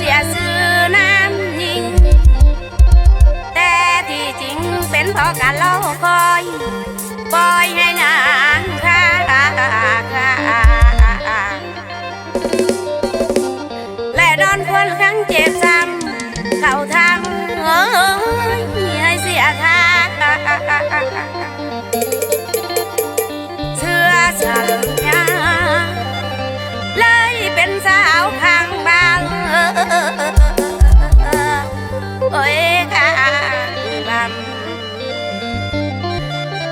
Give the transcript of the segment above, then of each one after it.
สียสือน้ำยิง แต่ที่จริงเป็นเพราะการรอคอย ปล่อยให้นาน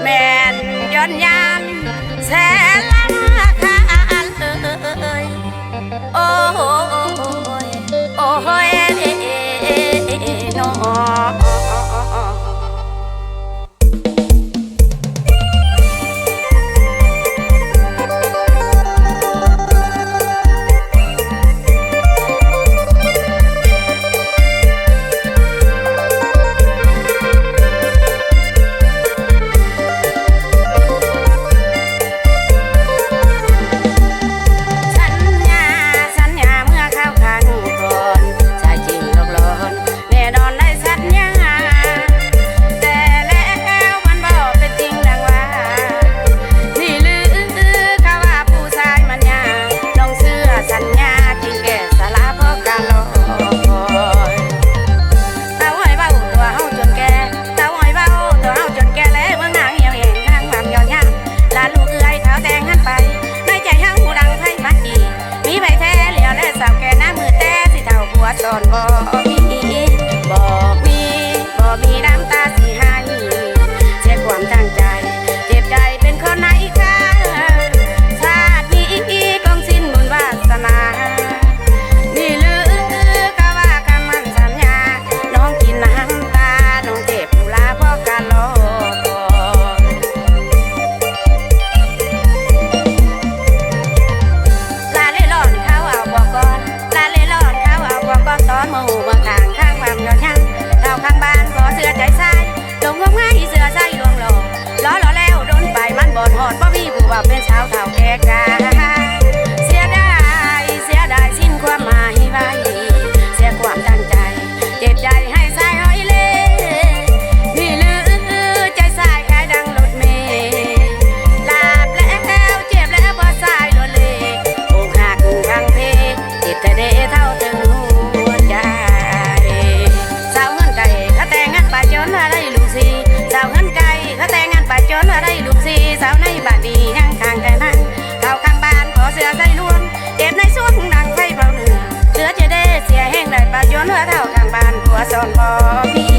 แม่นย้อนยามแสนล้านค่าเลยโอ้ เท่าถึงหัวใจสาวเงินไก่เขาแต่งงนป่าจนอะไรลูกสีสาวเงินไก่เขาแต่งงนปลาจนอะไรลูกสีสาวในบ้านนี้ยังทางแต่นั่งเขาข้างบานขอเสือใส่ล้วนเก็บในสวนดังไฟเผาเหนือเสือจะได้เสียแห้งได้ป่าจนเท่าข้างบานหัวสอนบอมี